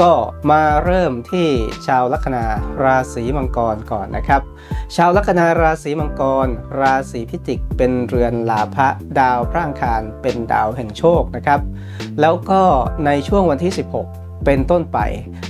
ก็มาเริ่มที่ชาวลัคนาราศีมังกรก่อนนะครับ ชาวลัคนาราศีมังกร ราศีพิจิกเป็นเรือนลาภะดาวพระอังคารเป็นดาวแห่งโชคนะครับ แล้วก็ในช่วงวันที่ 16 เป็นต้นไป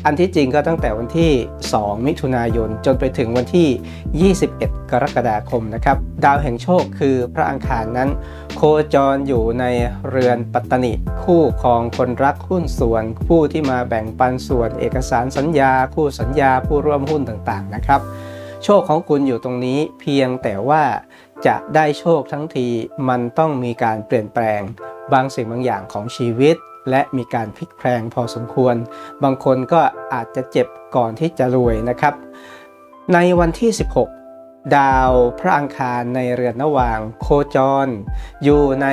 อันที่จริงก็ตั้งแต่วันที่ 2 มิถุนายน จนไปถึงวันที่ 21 กรกฎาคมนะครับ ดาวแห่งโชคคือพระอังคารนั้น โคจรอยู่ในเรือนปัตตนิคู่ของคนรักหุ้นส่วน ผู้ที่มาแบ่งปันส่วนเอกสารสัญญา คู่สัญญาผู้ร่วมหุ้นต่างๆนะครับ โชคของคุณอยู่ตรงนี้เพียงแต่ว่าจะได้โชคทั้งทีมันต้องมีการเปลี่ยนแปลง บางสิ่งบางอย่างของชีวิต และมีการพลิกแพลงพอสมควร บางคนก็อาจจะเจ็บก่อนที่จะรวยนะครับ ในวันที่ 16 ดาวพระอังคารในเรือนระหว่างโคจร อยู่ใน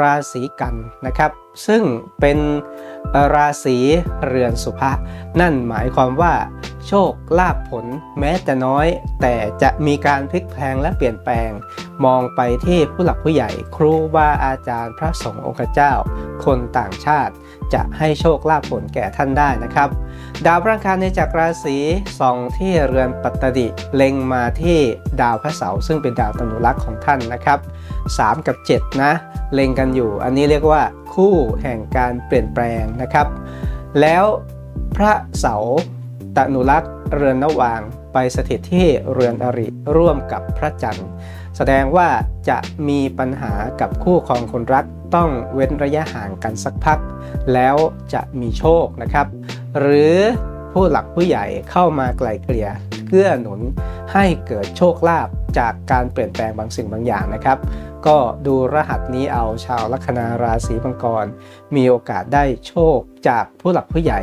ราศีกันนะครับ ซึ่งเป็นราศีเรือนสุภะนั่นหมายความว่า โชคลาภผลแม้จะน้อย แต่จะมีการพลิกแพลงและเปลี่ยนแปลง มองไปที่ผู้หลักผู้ใหญ่ ครูบาอาจารย์พระสงฆ์องค์เจ้า คนต่างชาติ จะให้โชคลาภผลแก่ท่านได้นะครับ ดาวพระคารในจักรราศีส่องที่เรือนปัตตดิเล็งมาที่ดาวพระเสาร์ซึ่งเป็นดาวตนุรักษ์ของท่านนะครับ 3 กับ 7 นะ เล็งกันอยู่ อันนี้เรียกว่าคู่แห่งการเปลี่ยนแปลงนะครับ แล้วพระเสาร์ ตนุรักษ์เรือนระวางไปสถิตที่เรือนอริร่วมกับพระจันทร์ แสดงว่าจะมีปัญหากับคู่ครองคนรักต้องเว้นระยะห่างกันสักพัก แล้วจะมีโชคนะครับ หรือผู้หลักผู้ใหญ่เข้ามาไกล่เกลี่ยเกื้อหนุนให้เกิดโชคลาภจากการเปลี่ยนแปลงบางสิ่งบางอย่างนะครับ ก็ดูรหัสนี้เอาชาวลัคนาราศีมังกร มีโอกาสได้โชคจากผู้หลักผู้ใหญ่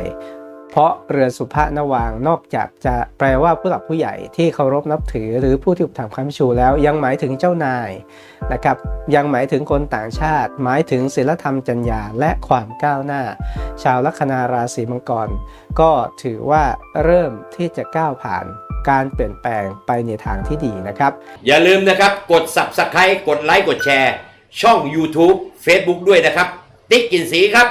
เพราะเรือนสุภาณวางนอกจากจะแปลว่าผู้หลักผู้ใหญ่ที่เคารพนับถือ หรือผู้ที่อุปถัมภ์คำชูแล้วยังหมายถึงเจ้านายนะครับยังหมายถึงคนต่างชาติ หมายถึงศีลธรรมจัญญาและความก้าวหน้า ชาวลัคนาราศีมังกร ก็ถือว่าเริ่มที่จะก้าวผ่านการเปลี่ยนแปลงไปในทางที่ดีนะครับ อย่าลืมนะครับกด subscribe กดไลค์กดแชร์ ช่อง YouTube Facebook ด้วยนะครับ ติ๊กกินสีครับ